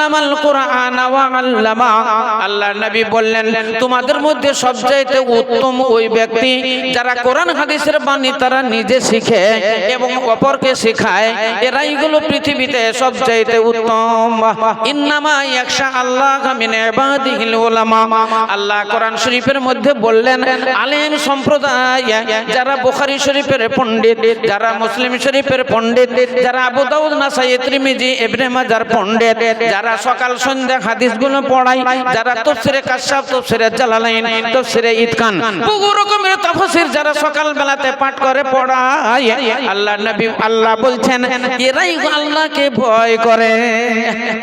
আল্লামাল কুরআন আল্লামা। আল্লাহর নবী বললেন, তোমাদের মধ্যে সবচাইতে উত্তম ওই ব্যক্তি যারা কোরআন হাদিসের বাণী তারা নিজে শিখে এবং অপরকে শেখায়, এরাই হলো পৃথিবীতে সবচাইতে উত্তম। ইন্নামা ইয়াখশা আল্লাহ মিন ইবাদিহিল উলামা। আল্লাহ কোরআন শরীফের মধ্যে বললেন আলেম সম্প্রদায়, যারা বুখারী শরীফের পণ্ডিত, যারা মুসলিম শরীফের পণ্ডিত, যারা আবু দাউদ নাসাই ত্রিমিজি, ইবনে মাজার পণ্ডিত, যারা সকাল সন্ধ্যা হাদিসগুলো পড়ায় যারা তাফসিরে কাশাফ তাফসিরে জালালাইন, তাফসিরে ইতকান বহু রকমের তাফসির যারা সকাল বেলাতে পাঠ করে পড়ায় আল্লাহ নবী, আল্লাহ বলছেন, এরাই আল্লাহকে ভয় করে,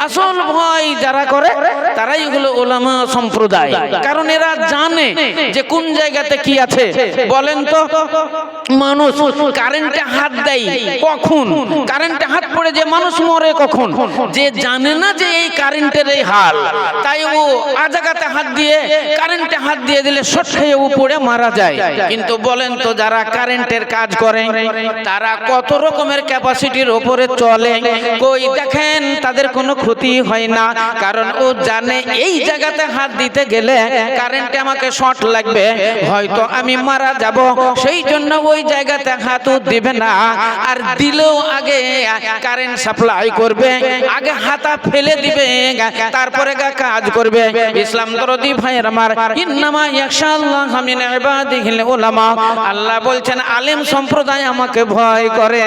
আসল ভয় যারা করে, তারাই হলো ওলামা সম্প্রদায়। কারণ এরা জানে যে কোন জায়গাতে কি আছে। বলেন তো, মানুষ কারেন্টে হাত দেয় কখন? কারেন্টে হাত পড়ে যে মানুষ মরে কখন? যে জানে না যে এই কারেন্টের এই হাল। তাই ও আজাগাতে হাত দিয়ে কারেন্টে হাত দিয়ে দিলে মারা যায়। কিন্তু বলেন তো যারা কারেন্টের কাজ করে, তারা কত রকমের ক্যাপাসিটির ওপরে চলে। কই দেখেন, তাদের কোনো ক্ষতি হয় না। কারণ ও জানে এই জায়গাতে হাত দিতে গেলে কারেন্টে আমাকে শর্ট লাগবে। হয়তো আমি মারা যাব। সেই জন্য ওই জায়গাতে হাত ও দিবে না। আর দিলেও আগে কারেন্ট সাপ্লাই করবে। আগে হাতা ফেলে দিবে তারপরে গা কাজ করবে। ইসলাম দরদি ভাইয়ের আমার ইন্নামা ইয়াশাআল্লাহ মিন ইবাদিহিল উলামা। আল্লাহ বলছেন, আলেম সম্প্রদায় আমাকে ভয় করে,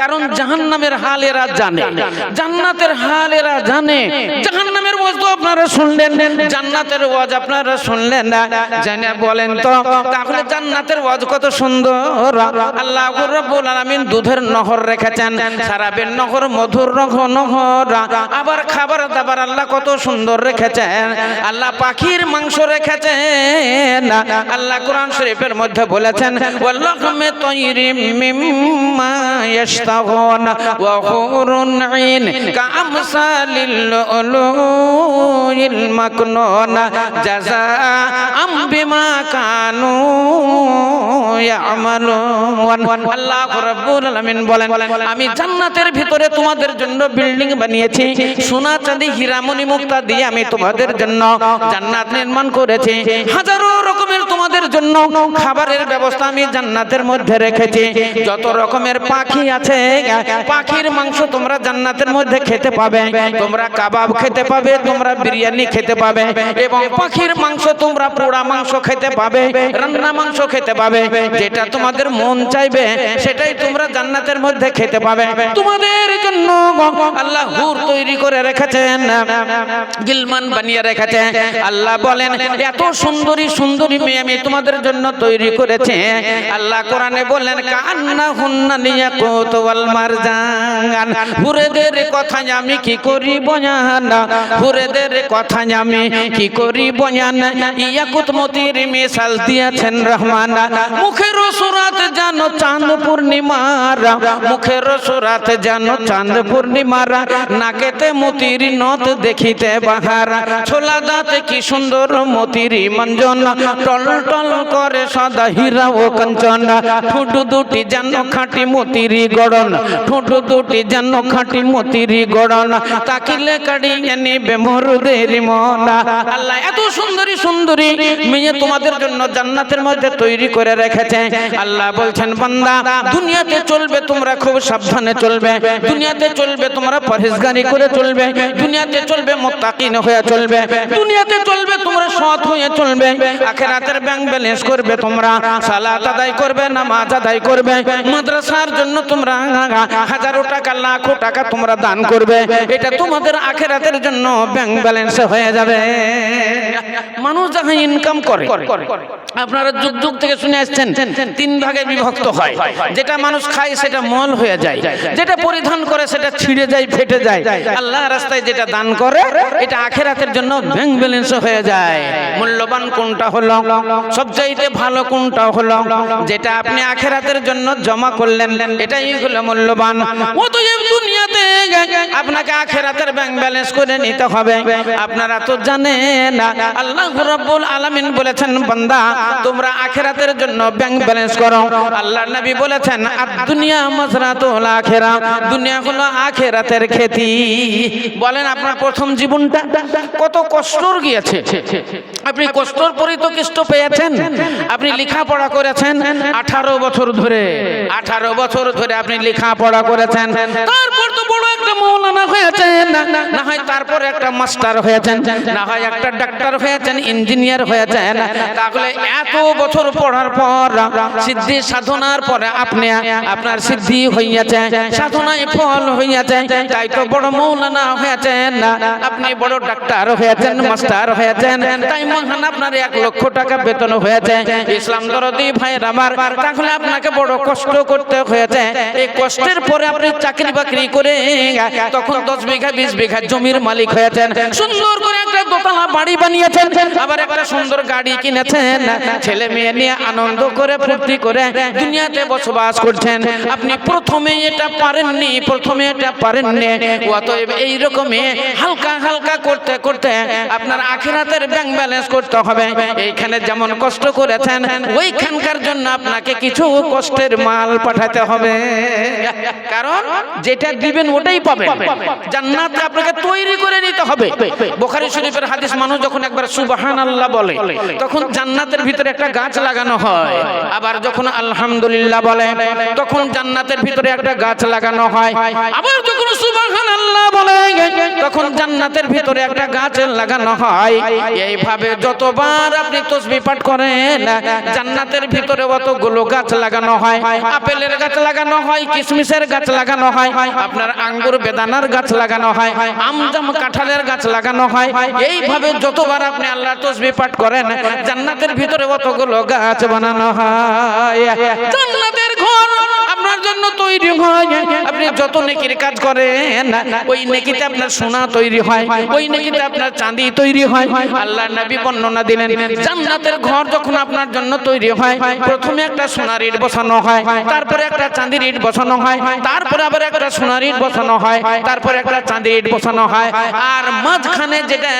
কারণ জাহান্নামের হাল এরা জানে, জান্নাতের হাল এরা জানে। জাহান্নামের ওয়াজ তো আপনারা শুনলেন, জান্নাতের ওয়াজ আপনারা শুনলেন না। জানে বলেন তো, তাহলে জান্নাতের ওয়াজ কত সুন্দর। আল্লাহ রাব্বুল আলামিন দুধের নহর রেখেছেন সারাবের নহর, মধুর নহর আবার খাবার দাবার আল্লাহ কত সুন্দর রেখেছেন। আল্লাহ পাখির মাংস রেখেছেন। আল্লাহ কোরআন শরীফের মধ্যে বলেছেন আল্লাহ বলেন, আমি জান্নাতের ভিতরে তোমাদের জন্য বিল্ডিং বানিয়েছি। সোনা চাঁদি হীরা মণি মুক্তা দিয়ে আমি তোমাদের জন্য জান্নাত নির্মাণ করেছি। হাজারো রকমের তোমাদের জন্য খাবারের ব্যবস্থা আমি জান্নাতের মধ্যে রেখেছি। যত রকমের পাখি আছে, পাখির মাংস তোমরা জান্নাতের মধ্যে খেতে পাবে। তোমরা কাবাব খেতে পাবে, তোমরা বিরিয়ানি খেতে পাবে এবং পাখির মাংস তোমরা পোড়া মাংস খেতে পাবে, রান্না মাংস খেতে পাবে। যেটা তোমাদের মন চাইবে, সেটাই তোমরা জান্নাতের মধ্যে খেতে পাবে। তোমাদের জন্য আল্লাহ হুর তৈরি করে রেখেছেন, গিলমান বানিয়ে রেখেছে আল্লাহ বলেন, এত সুন্দরী সুন্দরী মেয়ে আমি তোমাদের জন্য তৈরি করেছে। আল্লাহ কোরআনে বললেন কান্না হুন্না নিয়া কোতওয়াল মারজান। হুরেদের কথা আমি কি করি বয়ান হুরেদের কথা আমি কি করি বয়ান ইয়াকুত মতির মিশাল দিয়েছেন রহমান। মুখের সুরাত জানো চাঁদ পূর্ণিমার। মুখের সুরাত জানো চাঁদ পূর্ণিমার। নাকেতে মতির নত দেখিতে বাহার। ছোলা দাঁতে কি সুন্দর মতির মঞ্জন। টল টল করে সদা হীরা ও কাঞ্চন। ঠোঁট দুটি যেন খাঁটি মতিরি গড়ন। ঠোঁট দুটি যেন খাঁটি মতিরি গড়ন। তাকিলে কাড়িয়ে নিবে মরুদের মন। আল্লাহ এত সুন্দরী সুন্দরী মেয়ে তোমাদের জন্য জান্নাতের মধ্যে তৈরি করে রেখেছে। আল্লাহ বলছেন, বান্দা, দুনিয়াতে চলবে তোমরা খুব সাবধানে চলবে। দুনিয়াতে চলবে তোমরা পরহেজগারি করে চলবে। দুনিয়াতে চলবে মোত্তাকিন হয়ে চলবে, দুনিয়াতে চলবে তোমরা সৎ হয়ে চলবে, আখেরাতের ব্যাংক ব্যালেন্স করবে তোমরা, সালাত আদায় করবে, নামাজ আদায় করবে, মাদ্রাসার জন্য তোমরা হাজারো টাকা, লাখো টাকা তোমরা দান করবে, এটা তোমাদের আখেরাতের জন্য ব্যাংক ব্যালেন্স হয়ে যাবে। মানুষ যখন ইনকাম করে, আপনারা যুগ যুগ থেকে শুনে আসছেন, তিন ভাগে বিভক্ত হয়। যেটা মানুষ খায় সেটা মল হয়ে যায়, যেটা পরিধান করে সেটা ছিঁড়ে যায়, ফেটে যায়। আল্লাহ রাস্তায় যেটা দান করে, এটা আখেরাতের জন্য ব্যাংক ব্যালেন্স হয়ে যায়। মূল্যবান কোনটা হলো? সবচাইতে ভালো কোনটা হলো? যেটা আপনি আখেরাতের জন্য জমা করলেন, এটাই হলো মূল্যবান। অতএব দুনিয়াতে আপনাকে আখেরাতের ব্যাংক ব্যালেন্স করে নিতে হবে। আপনারা তো জানেন আল্লাহ রাব্বুল আলামিন বলেছেন, বান্দা, তোমরা আখেরাতের জন্য ব্যাংক ব্যালেন্স করো। আল্লাহ নবী বলেছেন আর দুনিয়া মাজরাতুল আখেরা। দুনিয়া হলো আখেরাতের খেতি। বলেন আপনার প্রথম জীবনটা কত কষ্টর গিয়েছে। আপনি কষ্টর পরিতকৃষ্ট পেয়েছেন। আপনি লেখাপড়া করেছেন আঠারো বছর ধরে। আঠারো বছর ধরে আপনি লেখাপড়া করেছেন। তারপর তো বড় একটা মৌলানা হয়েছেন। না হয় তারপর একটা মাস্টার হয়েছেন, না হয় একটা ডাক্তার হয়েছেন, ইঞ্জিনিয়ার হয়েছেন। তাহলে এত বছর পড়ার পর, সিদ্ধি সাধনার পরে আপনি, আপনার সিদ্ধি হইয়াছে, সাধনায় ফল হইয়াছে। তাই তো বড় মৌলানা হয়েছেন। আপনি বড় ডাক্তার হয়েছেন, মাস্টার হয়েছেন। তাই মহান আপনার এক লক্ষ টাকা বেতন হয়েছে। ইসলাম দরদি ভাইয়ের আমার, তাহলে আপনাকে বড় কষ্ট করতে হয়েছে। এই কষ্টের পরে আপনি চাকরি বাকরি করে তখন দশ বিঘা, বিশ বিঘা জমির মালিক হয়েছেন। সুন্দর করে একটা দোতলা বাড়ি বানিয়েছেন। আবার একটা সুন্দর গাড়ি কিনেছেন। ছেলে মেয়ে নিয়ে আনন্দ করে, ফুর্তি করে দুনিয়াতে বসবাস করছেন। আপনি প্রথমে এটা পারেননি, প্রথমে এটা পারেননি। অতএব এইরকমই হালকা হালকা করতে করতে আপনার আখিরাতের ব্যাংক ব্যালেন্স করতে হবে। এইখানে যেমন কষ্ট করেছেন, ওইখানকার জন্য আপনাকে কিছু কষ্টের মাল পাঠাতে হবে। কারণ যেটা দিবেন ওটাই পাবেন। জান্নাত আপনাকে তৈরি করে নিতে হবে। বোখারি শরীফের হাদিস মানুষ যখন একবার সুবাহান আল্লাহ বলে, তখন জান্নাতের ভিতরে একটা গাছ লাগানো হয়। আবার যখন আলহামদুলিল্লাহ বলে, তখন জান্নাতের ভিতরে একটা গাছ লাগানো হয়। আবার যখন সুবাহান আল্লাহ বলে, তখন জান্নাতের ভিতরে একটা গাছ লাগানো হয়। এইভাবে যতবার আপনি তসবি পাঠ করেন, জান্নাতের ভিতরে অতগুলো গাছ লাগানো হয়। আপেলের গাছ লাগানো হয় কিশমিশের গাছ লাগানো হয়। আপনার আঙ্গুর বেদানার গাছ লাগানো হয়, আমজাম কাঁঠালের গাছ লাগানো হয়। এইভাবে যতবার আপনি আল্লাহ তসবি পাঠ করেন, জান্নাতের ভিতরে অতগুলো গাছ বানানো হয়। জান্নাতের ঘর আপনার জন্য তৈরি হয়। আপনি যত নেকির কাজ করেন, ওই নেকিতে আপনার সোনা তৈরি হয়, ওই নেকিতে আপনার চাঁদি তৈরি হয়। আল্লাহ নবী বর্ণনা দিলেন, জান্নাতের ঘর যখন আপনার জন্য তৈরি হয়, প্রথমে একটা সোনার ইট বসানো হয়, তারপরে একটা চাঁদির ইট বসানো হয়, তারপরে আবার একটা সোনার ইট বসানো হয়, তারপরে একটা চাঁদির ইট বসানো হয়। আর মাঝখানে যেটা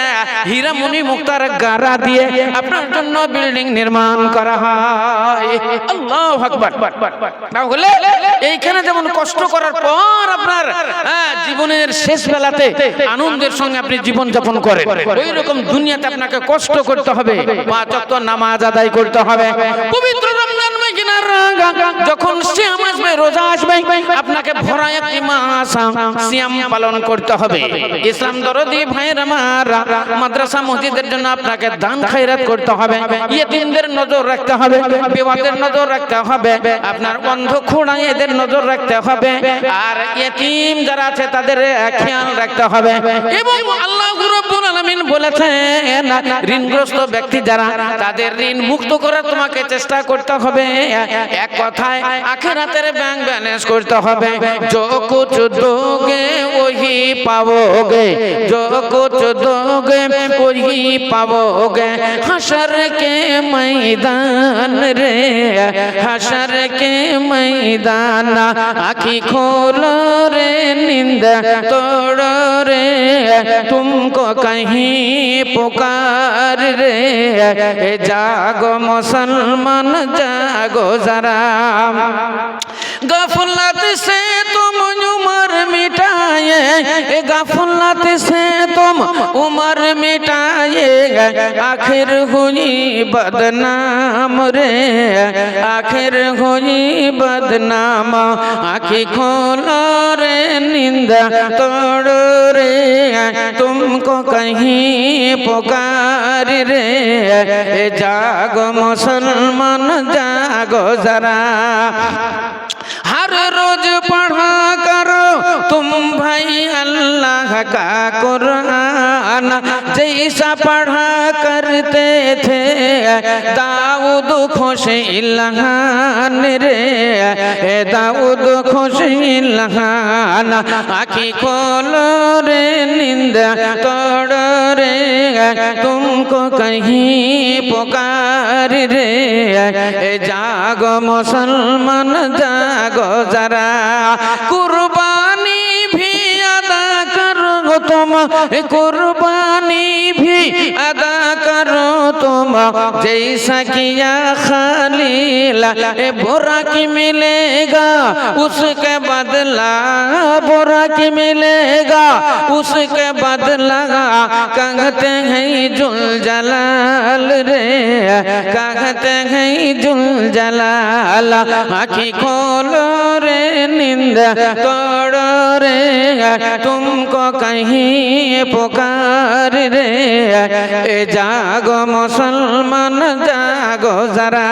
হীরামণি মুক্তার গারা দিয়ে আপনার জন্য বিল্ডিং নির্মাণ করা হয়। আল্লাহ আকবার। তাহলে এইখানে যেমন কষ্ট করার পর আপনার হ্যাঁ, জীবনের শেষ বেলাতে আনন্দের সঙ্গে আপনি জীবন যাপন করেন। ওই রকম দুনিয়াতে আপনাকে কষ্ট করতে হবে বা যত নামাজ আদায় করতে হবে। পবিত্র রমজান যখন সিয়াম আসবে, রোজা আসবে, আপনাকে ভরা একটি মাস সিয়াম পালন করতে হবে। ইসলাম দরদি ভাইয়ের আমার মাদ্রাসা মসজিদের জন্য আপনাকে দান খায়রাত করতে হবে। ইয়েতিমদের নজর রাখতে হবে, বিবাদের নজর রাখতে হবে, আপনার অন্ধ খোড়া এদের নজর রাখতে হবে, আর ইয়েতিম যারা আছে, তাদের খেয়াল রাখতে হবে। এবং আল্লাহ রাব্বুল আলামিন বলেছেন, ঋণগ্রস্ত ব্যক্তি যারা, তাদের ঋণ মুক্ত করার তোমাকে চেষ্টা করতে হবে। এক কথায় আখেরাতের ব্যাংক ব্যালেন্স করতে হবে जो कुछ दोगे वही पाओगे जो कुछ दोगे वही पाओगे हशर के मैदान रे हशर के मैदान आखी खोलो रे नींद तोड़ो रे तुमको कहीं पुकार रे ए जागो मुसलमान जागो সালাম। গফলাত সে मिटाए गफलत से तुम उम्र मिटाए आखिर हुई बदनाम रे आखिर हुई बदनाम आखी खोलो रे नींद तोड़ो रे तुमको कहीं पुकार रे जागो मुसलमान जागो जरा हर रोज पढ़ा करो तुम भाई अल्लाह का कुरान जैसा पढ़ा करते थे दाऊद खुश इल्हान रे ए दाऊद खुश इल्हान आखी खोलो रे नींद तोड़ो रे तुमको कहीं पुकार रे ए जागो मुसलमान जागो जरा कुर्बानी भी अदा कर तुम कुर्बानी भी अदा करो तुम। जैसा किया खलील ए बुरा की मिलेगा, उसके बदला बुरा की मिलेगा, उसके बदला कहते हैं जुल जलाल रे। कहते हैं जुल जलाल, आखी खोलो रे, नींद तोड़ो रे। तुमको कहीं পোকার রে, এ জাগ মুসলমান, জাগ যারা।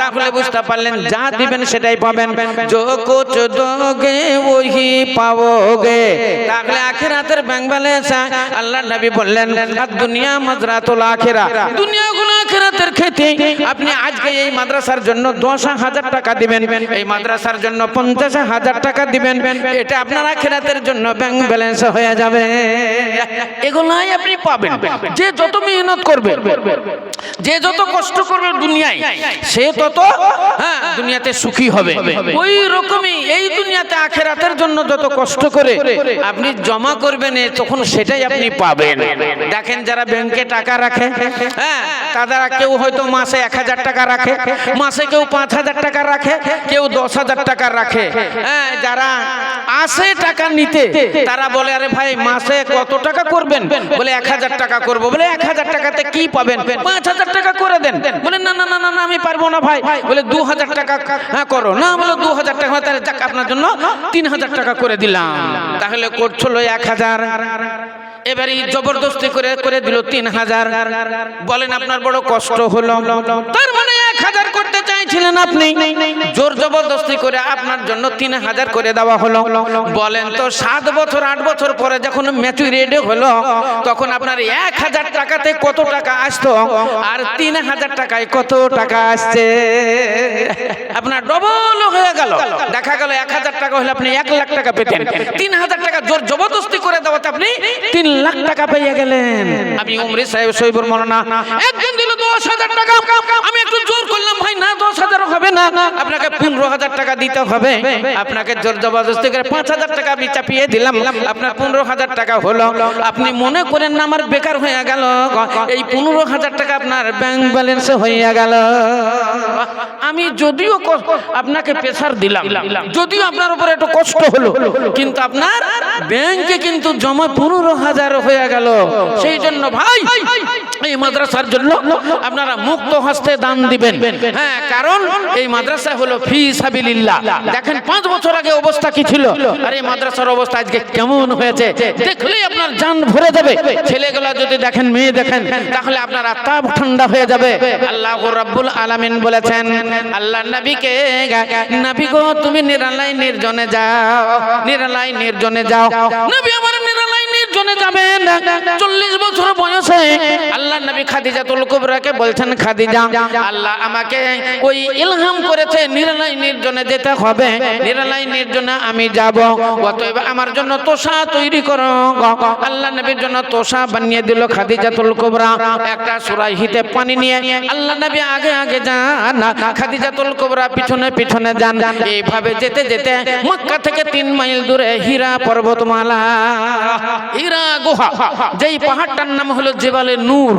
তাহলে বুঝতে পারলেন, যা দিবেন সেটাই পাবেন। যো কুছ দোগে, ওহি পাওগে। তাহলে আখিরাতের ব্যাংক ব্যালেন্স আল্লাহ নবী বললেন দুনিয়া মজরাতুল আখিরা। দুনিয়া গুলো আখিরাতে খেতে আপনি আজকে এই মাদ্রাসার জন্য দশ হাজার টাকা দিবেন। এই মাদ্রাসার জন্য পঞ্চাশ হাজার টাকা দিবেন। এটা আপনার আখিরাতের জন্য ব্যাংক ব্যালেন্স হয়ে যাবে। এগুলাই আপনি পাবেন। যে যত মেহনত করবে, যে যত কষ্ট করবে দুনিয়ায়, সে তত হ্যাঁ দুনিয়াতে সুখী হবে। ওই রকমই এই দুনিয়াতে আখেরাতের জন্য যত কষ্ট করে আপনি জমা করবেন তখন সেটাই আপনি পাবেন। দেখেন যারা ব্যাংকে টাকা রাখে হ্যাঁ তারা কেউ হয়তো মাসে এক হাজার টাকা রাখে, মাসে কেউ পাঁচ হাজার টাকা রাখে, কেউ দশ হাজার টাকা রাখে। হ্যাঁ যারা আসে টাকা নিতে, তারা বলে, আরে ভাই, মাসে কত টাকা করবেন? বলে, এক হাজার টাকা করব। বলে, এক হাজার টাকাতে কি পাবেন? পাঁচ হাজার টাকা করে দেন। বলে, না না না না আমি পারব না ভাই। বলে, দু হাজার টাকা হ্যাঁ করো। না, বলে, দু হাজার টাকা, তাহলে আপনার জন্য তিন হাজার টাকা করে দিলাম। তাহলে করছিল এক হাজার। এবারে জবরদস্তি করে করে দিল তিন হাজার। বলেন, আপনার বড় কষ্ট হলো। তার মানে এক হাজার করতে চাইছিলেন আপনি? জোর জবরদস্তি করে আপনার জন্য তিন হাজার করে দেওয়া হলো। বলেন তো, সাত বছর, আট বছর পরে যখন ম্যাচুরিটি হলো, তখন আপনার এক হাজার টাকাতে কত টাকা আসতো? আর তিন হাজার টাকায় কত টাকা আসছে? আপনার ডবল হয়ে গেল। দেখা গেল এক হাজার টাকা হলে আপনি এক লাখ টাকা পেতেন। তিন হাজার টাকা জোর জবরদস্তি করে দেওয়াতে আপনি তিন লাখ টাকা পেয়ে গেলেন। আমি উমরি সাহেব, সৈবুর মরনা একজন দিল দশ হাজার টাকা। আমি একটু জোর করলাম, ভাই, না দশ হাজার হবে না? আপনাকে পনেরো হাজার টাকা দিতে হবে। আপনাকে জোর জবরদস্তি করে পাঁচ হাজার টাকা আমি চাপিয়ে দিলাম। আপনার পনেরো হাজার টাকা হলো। আপনি মনে করেন না আমার বেকার হয়ে গেল। এই পনেরো হাজার টাকা আপনার ব্যাংক ব্যালেন্স হয়ে গেল। আমি যদিও আপনাকে প্রেসার দিলাম। যদিও আপনার উপরে একটু কষ্ট হলো। কিন্তু আপনার ব্যাংকে কিন্তু জমা পনেরো হাজার হয়ে গেল। সেই জন্য ভাই, এই মাদ্রাসার জন্য আপনারা মুক্ত হস্তে দান দিবেন। হ্যাঁ কারণ এই মাদ্রাসা হলো ফি সাবিলিল্লাহ। দেখেন, পাঁচ বছর আগে অবস্থা কি ছিল? আর এই মাদ্রাসার অবস্থা আজকে কেমন হয়েছে? দেখলেই আপনার জান ভরে যাবে। ছেলেগুলা যদি দেখেন, মেয়ে দেখেন, তাহলে আপনার আত্মা ঠান্ডা হয়ে যাবে। আল্লাহ রাব্বুল আলামিন বলেছেন আল্লাহ নবীকে, নবী গো, তুমি নিরালাই নির্জনে যাও নিরালাই নির্জনে যাও। নবী আমার নিরালাই নির্জনে যাবেন, চল্লিশ বছর বয়সে। আল্লাহ নবী খাদিজাতুল কুবরাকে বলছেন, খাদিজা, আল্লাহ আমাকে ওই ইলহাম করেছে নিরালাই নির্জনে যেতে হবে। নিরালাই নির্জনে আমি যাব। অতএব আমার জন্য তোষা তৈরি করো। আল্লাহ নবীর জন্য তোষা বানিয়ে দিল খাদিজাতুল কুবরা। একটা সুরাইহিতে পানি নিয়ে আল্লাহ নবী আগে আগে যান। খাদিজাতুল কুবরা পিছনে পিছনে যান। এইভাবে যেতে যেতে মক্কা থেকে তিন মাইল দূরে হীরা পর্বতমালা। হীরা গুহা। যেই পাহাড়টার নাম হলো জেবালে নূর।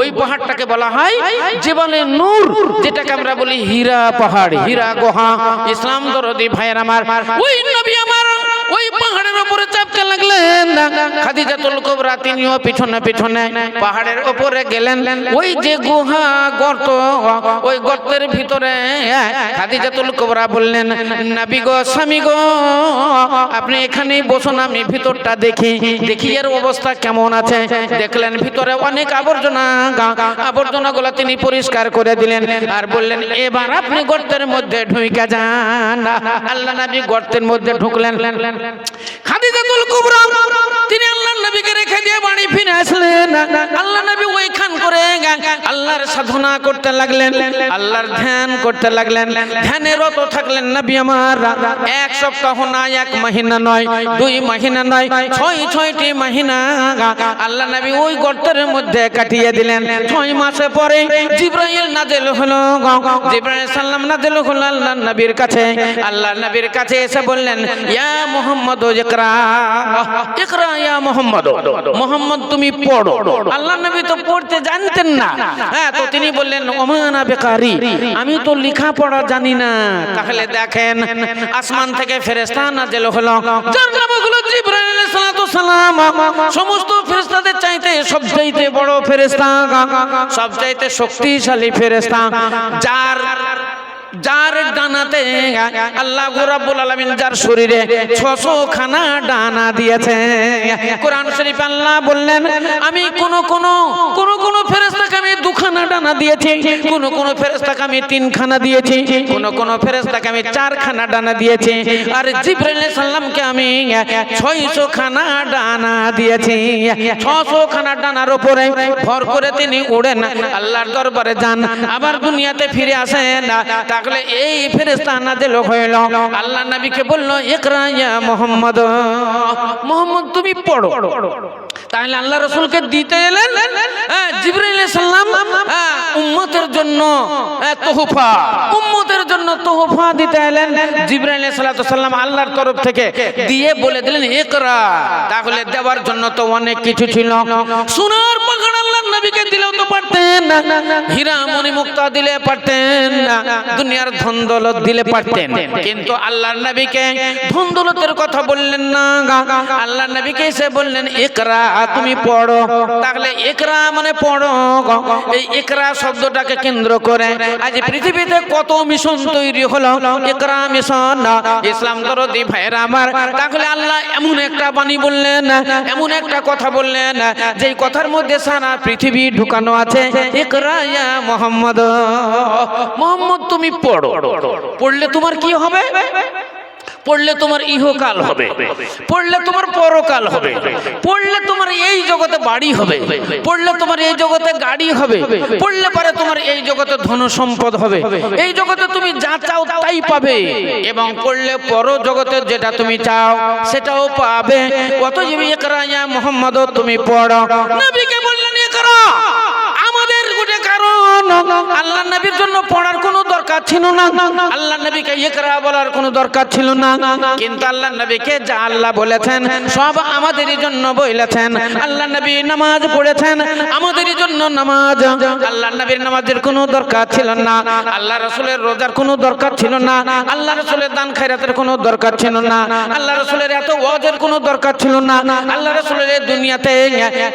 ওই পাহাড়টাকে বলা হয় জেবালে নূর যেটাকে আমরা বলি হীরা পাহাড় হীরা গুহা। ইসলাম দরদি ভাইয়ের আমার। ওই নবী আমার ওই পাহাড়ের উপরে চাপতে লাগলেন খাদিজাতুল কুবরা তিনিও পিছনে পিছনে পাহাড়ের উপরে গেলেন। ওই যে গুহা গর্ত, ওই গর্তের ভিতরে খাদিজাতুল কুবরা বললেন, নবী গো, স্বামী গো, আপনি এখানে বসুন, আমি ভিতরটা দেখি। দেখি এর অবস্থা কেমন আছে। দেখলেন ভিতরে অনেক আবর্জনা আবর্জনা গুলা তিনি পরিষ্কার করে দিলেন আর বললেন, এবার আপনি গর্তের মধ্যে ঢুকে যান। আল্লাহ নবী গর্তের মধ্যে ঢুকলেন। তিনি নবীকে রেখে দিয়ে বাড়ি ফিরে আসলেন। আল্লাহ নবী ওইখান করে আল্লাহর সাধনা করতে লাগলেন, আল্লাহর ধ্যান করতে লাগলেন থাকলেন নবী আমার। এক সপ্তাহ না এক নয়, দুই নয়, ছয় ছয়টি আল্লাহ নবী ওই গর্তের মধ্যে কাটিয়ে দিলেন। ছয় মাসে পরে জিব্রাইল নাজেল হলো জিব্রাইল সাল্লাম নাজেল হলো আল্লাহ নবীর কাছে। আল্লাহ নবীর কাছে এসে বললেন, ইয়া মুহাম্মদ ইকরা ইকরা ইয়া মোহাম্মদ। মোহাম্মদ, তুমি পড়ো। আল্লাহ নবী তো পড়তে জানতেন না। হ্যাঁ তো তিনি বললেন, ওমানা বেকারি আমি তো লেখা পড়া জানি না। তাহলে দেখেন, আসমান থেকে ফেরেশতা নাযিল হলো। সমস্ত ফেরেশতাদের চাইতে সবচাইতে বড় ফেরেশতা, সবচাইতে শক্তিশালী ফেরেশতা। যার যার ডানাতে আল্লাহ রাব্বুল আলামিন যার শরীরে ছশো খানা ডানা দিয়েছে কোরআন শরীফ আল্লাহ বললেন, আমি কোন কোন কোন কোন ফেরেশতাকে আমি দুখানা ডানা দিয়েছি, কোন কোন ফেরেশতাকে আমি তিনখানা দিয়েছি, কোন কোন ফেরেশতাকে আমি চারখানা ডানা দিয়েছি, আর জিবরাইল সালামকে আমি 600 খানা ডানা দিয়েছি 600 খানা ডানার উপরে ভর করে তিনি উড়েন, আল্লাহর দরবারে যান, আবার দুনিয়াতে ফিরে আসেন, তাহলে এই ফেরেশতা নাযিল হইল আল্লাহ নবীকে বলল, ইকরা ইয়া মুহাম্মদ মুহাম্মদ তুমি পড়ো। তাহলে আল্লাহ রাসূলকে দিতে এলেন উম্মতের জন্য তোহফা। উম্মতের জন্য তোহফা দিতে এলেন আল্লাহর তরফ থেকে দিয়ে বলে দিলেন তাহলে দেওয়ার জন্য তো অনেক কিছু ছিল। সোনার নবীকে দিলেও তো পারতেন হীরা মুক্তা দিলে পারতেন দুনিয়ার ধন দৌলত দিলে পারতেন। কিন্তু আল্লাহর নবীকে ধন কথা বললেন না, আল্লাহর নবীকে এসে বললেন, ইকরা তুমি পড়ো। তাহলে একরা মানে পড়ো এই ইকরা শব্দটাকে কেন্দ্র করে আজ পৃথিবীতে কত মিশন তৈরি হলো। ইকরা মিশন ইসলাম দরদি ভাইরা আমার, তাহলে আল্লাহ এমন একটা বাণী বললেন, এমন একটা কথা বললেন, যেই কথার মধ্যে সারা পৃথিবী ঢুকানো আছে ইয়া মোহাম্মদ মোহাম্মদ তুমি পড়ো। পড়লে তোমার কি হবে? পড়লে তোমার ইহকাল হবে পড়লে তোমার পরকাল হবে পড়লে তোমার এই জগতে বাড়ি হবে পড়লে তোমার এই জগতে গাড়ি হবে পড়লে পরে তোমার এই জগতে ধন সম্পদ হবে এই জগতে তুমি যা চাও তাই পাবে এবং পড়লে পর জগতে যেটা তুমি চাও সেটাও পাবে। কত জীবী একরা ইয়া মোহাম্মদ তুমি পড়ো। নবীকে বললেন কারণ আল্লাহ নবীর জন্য পড়ার কোনো দরকার ছিল না। আল্লাহ নবীকে ইকরা বলার কোনো দরকার ছিল না। কিন্তু আল্লাহ নবীকে যা আল্লাহ বলেছেন, সব আমাদেরই জন্য বলেছেন। আল্লাহ নবী নামাজ পড়েছেন, আমাদেরই জন্য নামাজ। আল্লাহ নবীর নামাজের কোনো দরকার ছিল না। আল্লাহ রসুলের রোজার কোনো দরকার ছিল না। আল্লাহ রসুলের দান খায়রাতের কোনো দরকার ছিল না। আল্লাহ রসুলের এত ওয়াজের কোনো দরকার ছিল না। আল্লাহ রসুলের দুনিয়াতে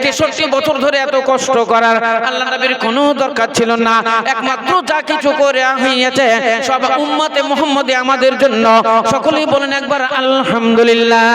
তেষট্টি বছর ধরে এত কষ্ট করার আল্লাহ নবীর কোনো দরকার ছিল না। একমাত্র যা কিছু করে হইয়াছে, সব উম্মতে মোহাম্মদে আমাদের জন্য। সকলেই বলেন একবার আলহামদুলিল্লাহ।